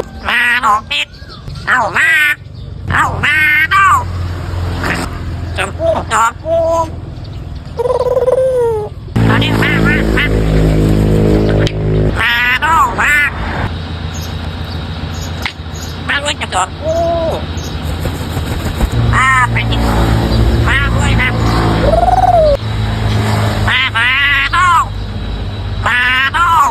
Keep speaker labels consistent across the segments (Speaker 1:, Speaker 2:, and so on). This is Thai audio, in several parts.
Speaker 1: ดอกติดเอามาเอามาเนาะจมพูจอมพูตอนนี้มามามามาเนาะมามาด้วยจะจอดพูมาไปดิมาด้วยนะมามาเนาะมาเนาะ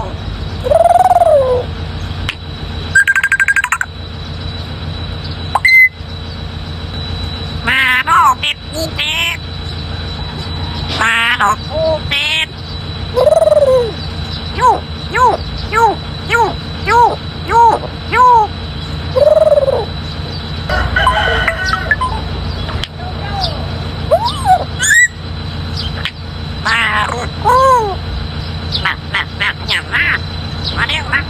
Speaker 1: มาดอกเป็ดกูเป็ด มาดอกกูเป็ดยูยูยูยูยูยูยูมาอุดกูมามามาอย่างมามาเรียกมา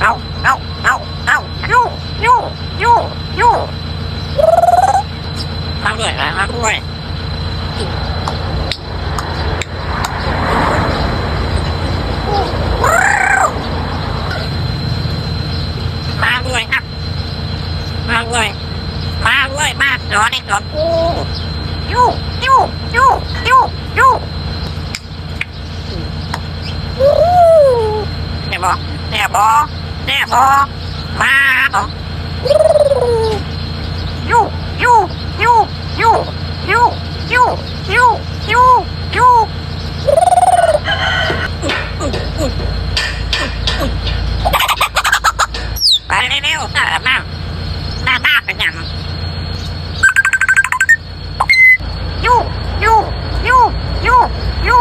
Speaker 1: เอาเอาเอาเอายูยูยูยูมาด้วยนะมาด้วย มาด้วยครับ มาด้วยมาด้วยมาจอดในจอดกูยูยูยูยูยูแน่บอแน่บอแน่บอมาบอยูยูยูยูยู ยูยูยูยูไปเร็วๆเออมาหน้าบ้าเป็นยังยูยูยูยูยู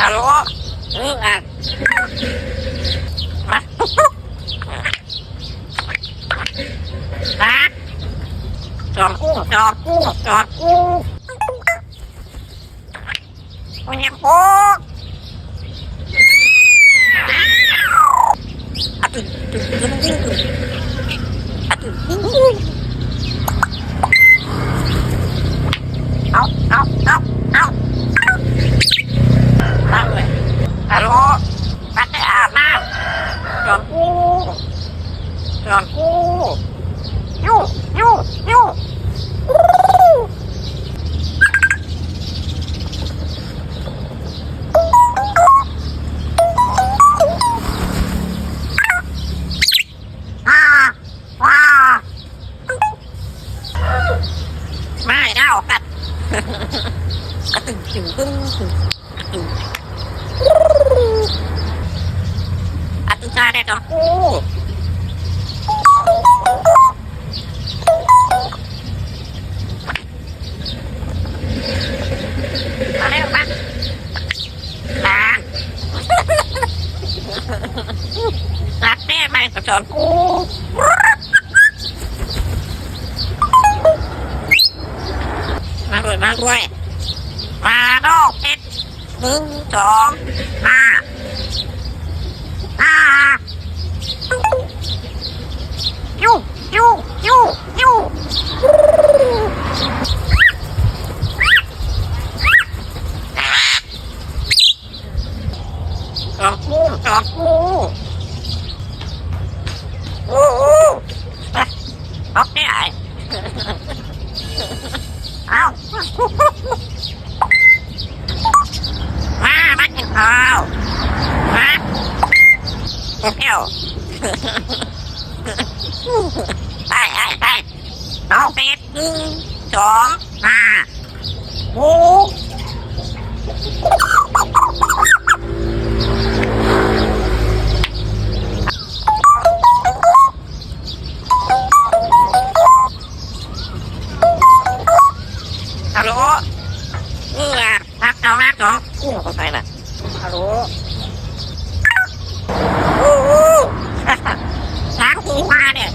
Speaker 1: ฮัลโหลเอออะมานะจอดกู้จอดกู้จอดกู้คุณยังโป๊กอะตึ๊ดตึ๊ดตึ๊ดตึ๊ดตึ๊ดอะตึ๊ดตึ๊ดตึ๊ดเอาเอาเอาเอาเอาเลยฮัลโหลมาได้อาบน้ำจอดกู้จอดกู้ยูยูยูว้าว้าไม่ได้กัดกระตึงตึงตึงตึงตึง อะได้จอดกู้มาเร็วมาลารักแม่ไม่สอนกูมาด้วยมาด้วยมาดอกเอ็ดหนึ่งสองห้าห้า ยูยูยูยูจอดกูจอดกูโอ้โหอะออกได้ไงเอามามากินข้าวมาเที่ยว ไปไปไปเอาเป็ดหนึ่งสองห้าหกฮัลโหลนี่อะพักเอามากเนาะกู้เข้าไปละฮัลโหลฮัลโหช้างตีมาเนี่ย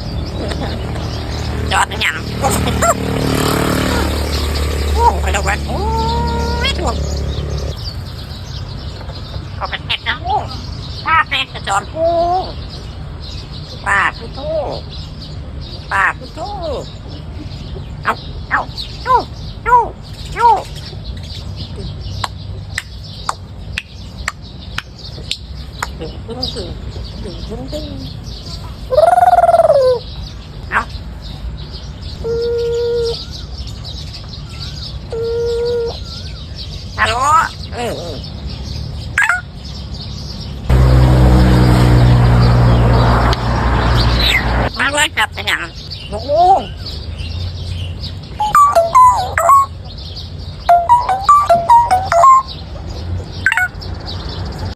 Speaker 1: จอดอย่างโอ้ไปแล้ววันโอ้ยถูกเขาเป็นเห็ดนะโอ้ป้าเป็นจะจอดกูป้าพุทโธป้าพุทโธเอาเอาจู้จู้จู้ตึงตึงตึงตึงตึงตึงเอาฮัลโหลเออเออ มาเลยจับไปอย่าง